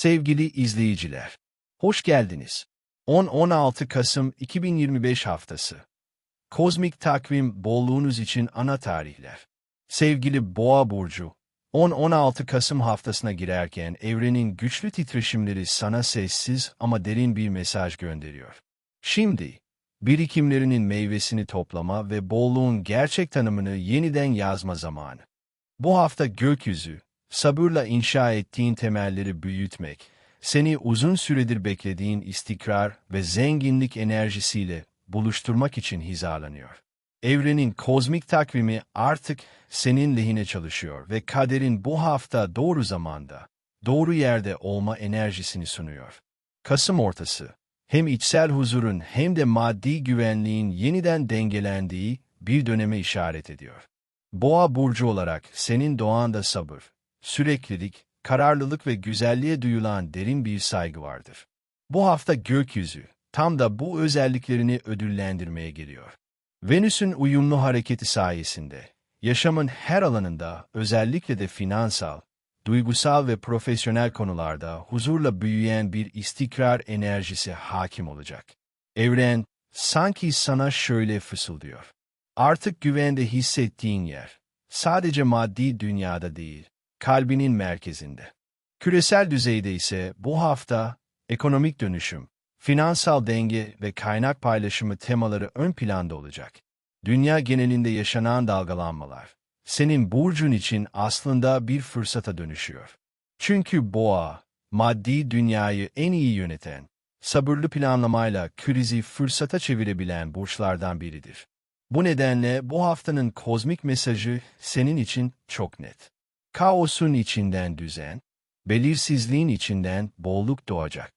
Sevgili izleyiciler, hoş geldiniz. 10-16 Kasım 2025 haftası. Kozmik takvim bolluğunuz için ana tarihler. Sevgili Boğa Burcu, 10-16 Kasım haftasına girerken evrenin güçlü titreşimleri sana sessiz ama derin bir mesaj gönderiyor. Şimdi, birikimlerinin meyvesini toplama ve bolluğun gerçek tanımını yeniden yazma zamanı. Bu hafta gökyüzü, sabırla inşa ettiğin temelleri büyütmek, seni uzun süredir beklediğin istikrar ve zenginlik enerjisiyle buluşturmak için hizalanıyor. Evrenin kozmik takvimi artık senin lehine çalışıyor ve kaderin bu hafta doğru zamanda, doğru yerde olma enerjisini sunuyor. Kasım ortası, hem içsel huzurun hem de maddi güvenliğin yeniden dengelendiği bir döneme işaret ediyor. Boğa burcu olarak senin doğanda sabır, süreklilik, kararlılık ve güzelliğe duyulan derin bir saygı vardır. Bu hafta gökyüzü, tam da bu özelliklerini ödüllendirmeye geliyor. Venüs'ün uyumlu hareketi sayesinde, yaşamın her alanında, özellikle de finansal, duygusal ve profesyonel konularda huzurla büyüyen bir istikrar enerjisi hakim olacak. Evren, sanki sana şöyle fısıldıyor. Artık güvende hissettiğin yer, sadece maddi dünyada değil, kalbinin merkezinde. Küresel düzeyde ise bu hafta ekonomik dönüşüm, finansal denge ve kaynak paylaşımı temaları ön planda olacak. Dünya genelinde yaşanan dalgalanmalar, senin burcun için aslında bir fırsata dönüşüyor. Çünkü boğa, maddi dünyayı en iyi yöneten, sabırlı planlamayla krizi fırsata çevirebilen burçlardan biridir. Bu nedenle bu haftanın kozmik mesajı senin için çok net. Kaosun içinden düzen, belirsizliğin içinden bolluk doğacak.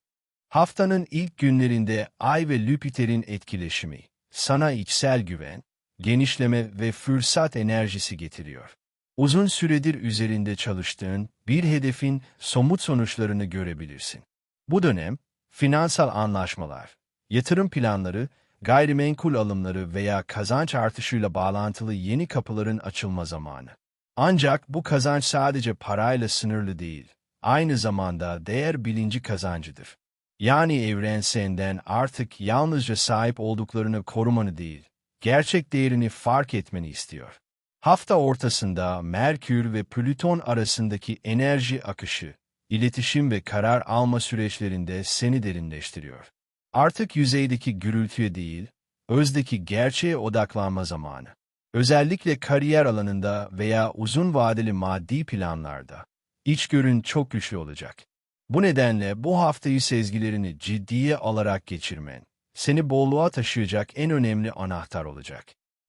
Haftanın ilk günlerinde Ay ve Lüpiter'in etkileşimi, sana içsel güven, genişleme ve fırsat enerjisi getiriyor. Uzun süredir üzerinde çalıştığın bir hedefin somut sonuçlarını görebilirsin. Bu dönem, finansal anlaşmalar, yatırım planları, gayrimenkul alımları veya kazanç artışıyla bağlantılı yeni kapıların açılma zamanı. Ancak bu kazanç sadece parayla sınırlı değil, aynı zamanda değer bilinci kazancıdır. Yani evren senden artık yalnızca sahip olduklarını korumanı değil, gerçek değerini fark etmeni istiyor. Hafta ortasında Merkür ve Plüton arasındaki enerji akışı, iletişim ve karar alma süreçlerinde seni derinleştiriyor. Artık yüzeydeki gürültüye değil, özdeki gerçeğe odaklanma zamanı. Özellikle kariyer alanında veya uzun vadeli maddi planlarda, içgörün çok güçlü olacak. Bu nedenle bu haftayı sezgilerini ciddiye alarak geçirmen, seni bolluğa taşıyacak en önemli anahtar olacak.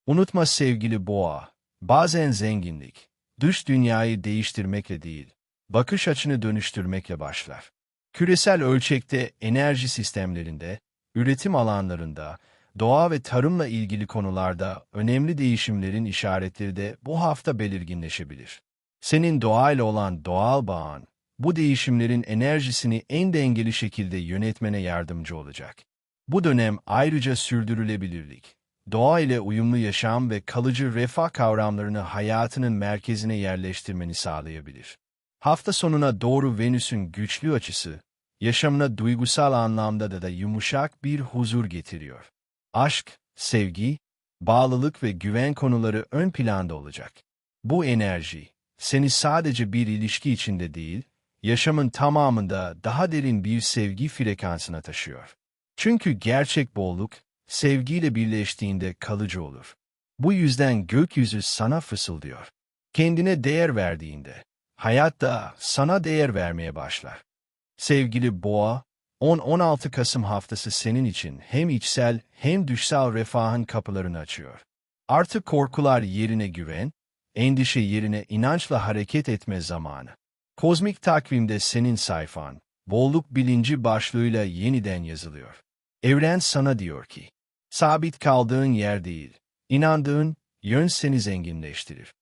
Unutma sevgili boğa, bazen zenginlik, dış dünyayı değiştirmekle değil, bakış açını dönüştürmekle başlar. Küresel ölçekte enerji sistemlerinde, üretim alanlarında, doğa ve tarımla ilgili konularda önemli değişimlerin işaretleri de bu hafta belirginleşebilir. Senin doğayla olan doğal bağın, bu değişimlerin enerjisini en dengeli şekilde yönetmene yardımcı olacak. Bu dönem ayrıca sürdürülebilirlik, doğa ile uyumlu yaşam ve kalıcı refah kavramlarını hayatının merkezine yerleştirmeni sağlayabilir. Hafta sonuna doğru Venüs'ün güçlü açısı, yaşamına duygusal anlamda da, da yumuşak bir huzur getiriyor. Aşk, sevgi, bağlılık ve güven konuları ön planda olacak. Bu enerji, seni sadece bir ilişki içinde değil, yaşamın tamamında daha derin bir sevgi frekansına taşıyor. Çünkü gerçek bolluk, sevgiyle birleştiğinde kalıcı olur. Bu yüzden gökyüzü sana fısıldıyor. Kendine değer verdiğinde, hayat da sana değer vermeye başlar. Sevgili boğa, 10-16 Kasım haftası senin için hem içsel hem dışsal refahın kapılarını açıyor. Artık korkular yerine güven, endişe yerine inançla hareket etme zamanı. Kozmik takvimde senin sayfan, bolluk bilinci başlığıyla yeniden yazılıyor. Evren sana diyor ki, sabit kaldığın yer değil, inandığın yön seni zenginleştirir.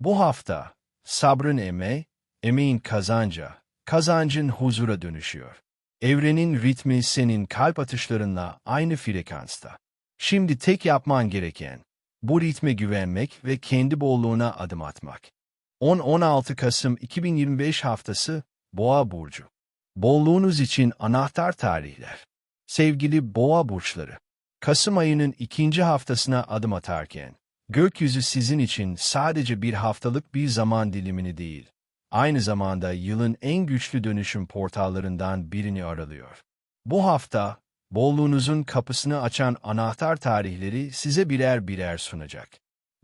Bu hafta, sabrın eme, emeğin kazanca, kazancın huzura dönüşüyor. Evrenin ritmi senin kalp atışlarınla aynı frekansta. Şimdi tek yapman gereken, bu ritme güvenmek ve kendi bolluğuna adım atmak. 10-16 Kasım 2025 haftası Boğa Burcu Bolluğunuz için anahtar tarihler. Sevgili boğa burçları, Kasım ayının ikinci haftasına adım atarken, gökyüzü sizin için sadece bir haftalık bir zaman dilimini değil, aynı zamanda yılın en güçlü dönüşüm portallarından birini aralıyor. Bu hafta, bolluğunuzun kapısını açan anahtar tarihleri size birer birer sunacak.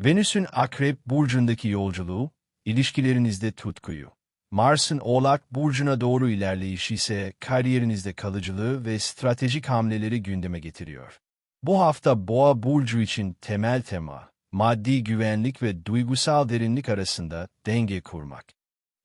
Venüs'ün Akrep burcundaki yolculuğu, ilişkilerinizde tutkuyu, Mars'ın Oğlak burcuna doğru ilerleyişi ise kariyerinizde kalıcılığı ve stratejik hamleleri gündeme getiriyor. Bu hafta Boğa burcu için temel tema, maddi güvenlik ve duygusal derinlik arasında denge kurmak.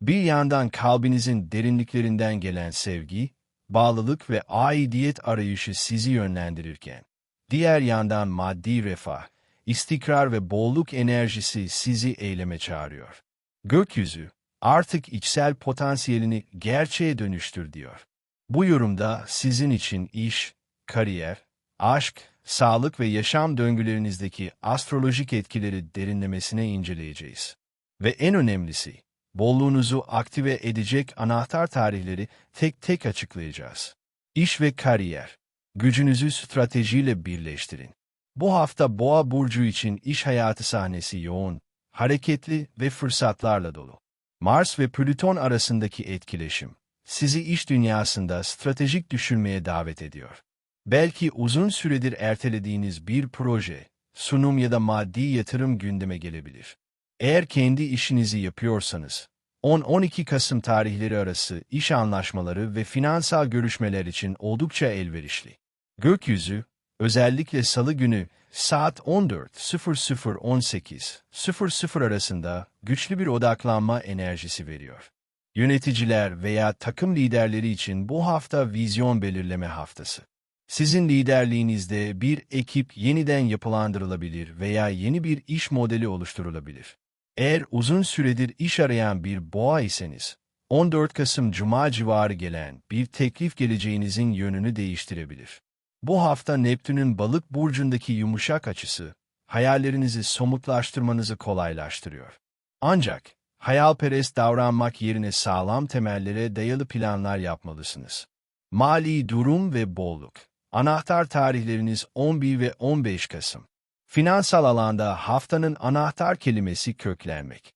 Bir yandan kalbinizin derinliklerinden gelen sevgi, bağlılık ve aidiyet arayışı sizi yönlendirirken, diğer yandan maddi refah, istikrar ve bolluk enerjisi sizi eyleme çağırıyor. Gökyüzü, artık içsel potansiyelini gerçeğe dönüştür diyor. Bu yorumda sizin için iş, kariyer, aşk, sağlık ve yaşam döngülerinizdeki astrolojik etkileri derinlemesine inceleyeceğiz. Ve en önemlisi, bolluğunuzu aktive edecek anahtar tarihleri tek tek açıklayacağız. İş ve kariyer, gücünüzü stratejiyle birleştirin. Bu hafta Boğa burcu için iş hayatı sahnesi yoğun, hareketli ve fırsatlarla dolu. Mars ve Plüton arasındaki etkileşim, sizi iş dünyasında stratejik düşünmeye davet ediyor. Belki uzun süredir ertelediğiniz bir proje, sunum ya da maddi yatırım gündeme gelebilir. Eğer kendi işinizi yapıyorsanız, 10-12 Kasım tarihleri arası iş anlaşmaları ve finansal görüşmeler için oldukça elverişli. Gökyüzü, özellikle salı günü saat 14.00-18.00 arasında güçlü bir odaklanma enerjisi veriyor. Yöneticiler veya takım liderleri için bu hafta vizyon belirleme haftası. Sizin liderliğinizde bir ekip yeniden yapılandırılabilir veya yeni bir iş modeli oluşturulabilir. Eğer uzun süredir iş arayan bir boğa iseniz, 14 Kasım Cuma civarı gelen bir teklif geleceğinizin yönünü değiştirebilir. Bu hafta Neptün'ün balık burcundaki yumuşak açısı, hayallerinizi somutlaştırmanızı kolaylaştırıyor. Ancak, hayalperest davranmak yerine sağlam temellere dayalı planlar yapmalısınız. Mali durum ve bolluk. Anahtar tarihleriniz 11 ve 15 Kasım. Finansal alanda haftanın anahtar kelimesi köklenmek.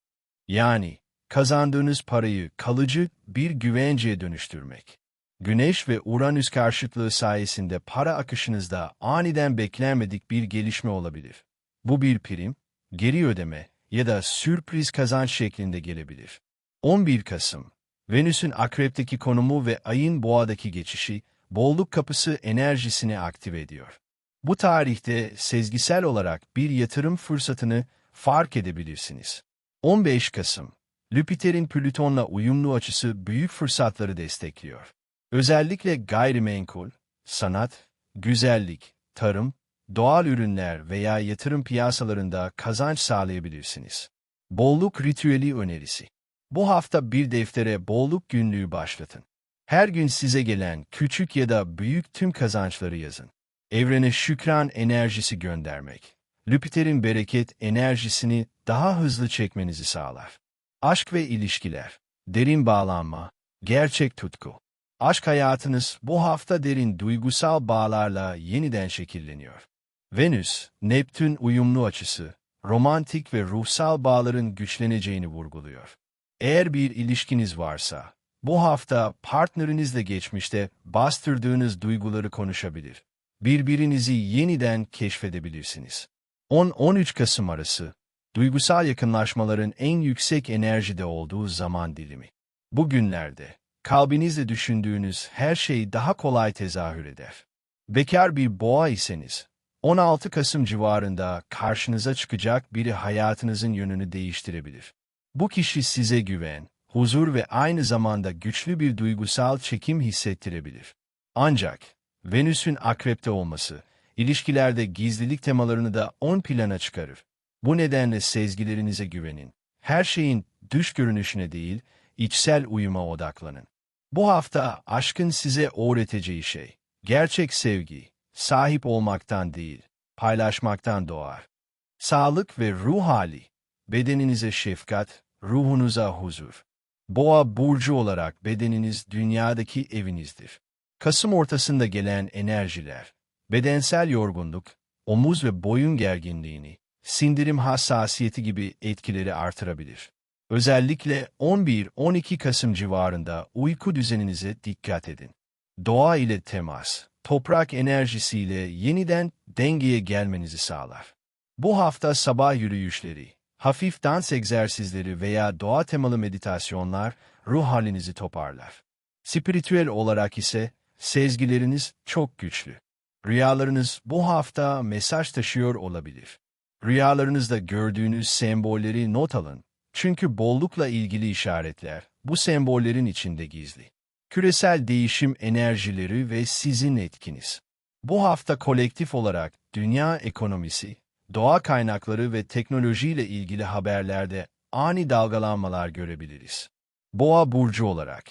Yani, kazandığınız parayı kalıcı bir güvenceye dönüştürmek. Güneş ve Uranüs karşıtlığı sayesinde para akışınızda aniden beklenmedik bir gelişme olabilir. Bu bir prim, geri ödeme ya da sürpriz kazanç şeklinde gelebilir. 11 Kasım, Venüs'ün akrepteki konumu ve ayın boğadaki geçişi, bolluk kapısı enerjisini aktive ediyor. Bu tarihte sezgisel olarak bir yatırım fırsatını fark edebilirsiniz. 15 Kasım, Lüpiter'in Plüton'la uyumlu açısı büyük fırsatları destekliyor. Özellikle gayrimenkul, sanat, güzellik, tarım, doğal ürünler veya yatırım piyasalarında kazanç sağlayabilirsiniz. Bolluk ritüeli önerisi. Bu hafta bir deftere bolluk günlüğü başlatın. Her gün size gelen küçük ya da büyük tüm kazançları yazın. Evrene şükran enerjisi göndermek. Lüpiter'in bereket enerjisini daha hızlı çekmenizi sağlar. Aşk ve ilişkiler, derin bağlanma, gerçek tutku. Aşk hayatınız bu hafta derin duygusal bağlarla yeniden şekilleniyor. Venüs, Neptün uyumlu açısı, romantik ve ruhsal bağların güçleneceğini vurguluyor. Eğer bir ilişkiniz varsa, bu hafta partnerinizle geçmişte bastırdığınız duyguları konuşabilir. Birbirinizi yeniden keşfedebilirsiniz. 10-13 Kasım arası, duygusal yakınlaşmaların en yüksek enerjide olduğu zaman dilimi. Bu günlerde, kalbinizle düşündüğünüz her şey daha kolay tezahür eder. Bekar bir boğa iseniz, 16 Kasım civarında karşınıza çıkacak biri hayatınızın yönünü değiştirebilir. Bu kişi size güven, huzur ve aynı zamanda güçlü bir duygusal çekim hissettirebilir. Ancak, Venüs'ün akrepte olması, ilişkilerde gizlilik temalarını da on plana çıkarır. Bu nedenle sezgilerinize güvenin. Her şeyin dış görünüşüne değil, içsel uyuma odaklanın. Bu hafta aşkın size öğreteceği şey, gerçek sevgi, sahip olmaktan değil, paylaşmaktan doğar. Sağlık ve ruh hali, bedeninize şefkat, ruhunuza huzur. Boğa burcu olarak bedeniniz dünyadaki evinizdir. Kasım ortasında gelen enerjiler, bedensel yorgunluk, omuz ve boyun gerginliğini, sindirim hassasiyeti gibi etkileri artırabilir. Özellikle 11-12 Kasım civarında uyku düzeninize dikkat edin. Doğa ile temas, toprak enerjisiyle yeniden dengeye gelmenizi sağlar. Bu hafta sabah yürüyüşleri, hafif dans egzersizleri veya doğa temalı meditasyonlar ruh halinizi toparlar. Spiritüel olarak ise sezgileriniz çok güçlü. Rüyalarınız bu hafta mesaj taşıyor olabilir. Rüyalarınızda gördüğünüz sembolleri not alın. Çünkü bollukla ilgili işaretler bu sembollerin içinde gizli. Küresel değişim enerjileri ve sizin etkiniz. Bu hafta kolektif olarak dünya ekonomisi, doğa kaynakları ve teknolojiyle ilgili haberlerde ani dalgalanmalar görebiliriz. Boğa burcu olarak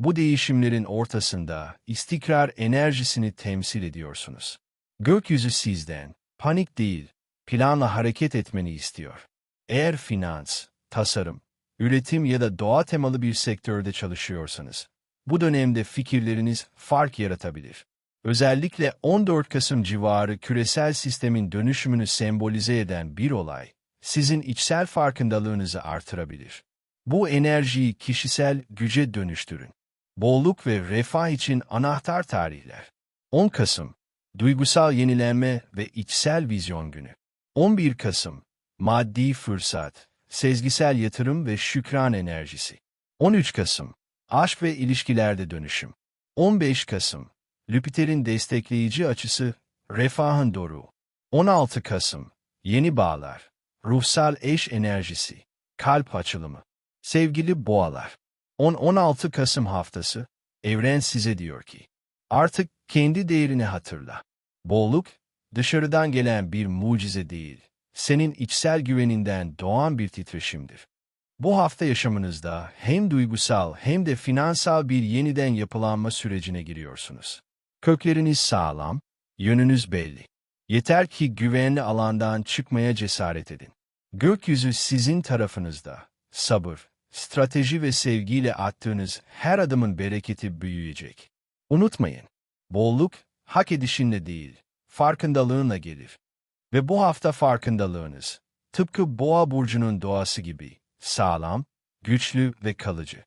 bu değişimlerin ortasında istikrar enerjisini temsil ediyorsunuz. Gökyüzü sizden panik değil, planla hareket etmeni istiyor. Eğer finans, tasarım, üretim ya da doğa temalı bir sektörde çalışıyorsanız, bu dönemde fikirleriniz fark yaratabilir. Özellikle 14 Kasım civarı küresel sistemin dönüşümünü sembolize eden bir olay, sizin içsel farkındalığınızı artırabilir. Bu enerjiyi kişisel güce dönüştürün. Bolluk ve refah için anahtar tarihler. 10 Kasım, duygusal yenilenme ve içsel vizyon günü. 11 Kasım, maddi fırsat, sezgisel yatırım ve şükran enerjisi. 13 Kasım, aşk ve ilişkilerde dönüşüm. 15 Kasım, Lüpiter'in destekleyici açısı, refahın doruğu. 16 Kasım, yeni bağlar, ruhsal eş enerjisi, kalp açılımı. Sevgili boğalar, 10-16 Kasım haftası, evren size diyor ki, artık kendi değerini hatırla. Bolluk, dışarıdan gelen bir mucize değil, senin içsel güveninden doğan bir titreşimdir. Bu hafta yaşamınızda hem duygusal hem de finansal bir yeniden yapılanma sürecine giriyorsunuz. Kökleriniz sağlam, yönünüz belli. Yeter ki güvenli alandan çıkmaya cesaret edin. Gökyüzü sizin tarafınızda. Sabır, strateji ve sevgiyle attığınız her adımın bereketi büyüyecek. Unutmayın, bolluk hak edişinle değil, farkındalığınla gelir. Ve bu hafta farkındalığınız, tıpkı boğa burcunun doğası gibi, sağlam, güçlü ve kalıcı.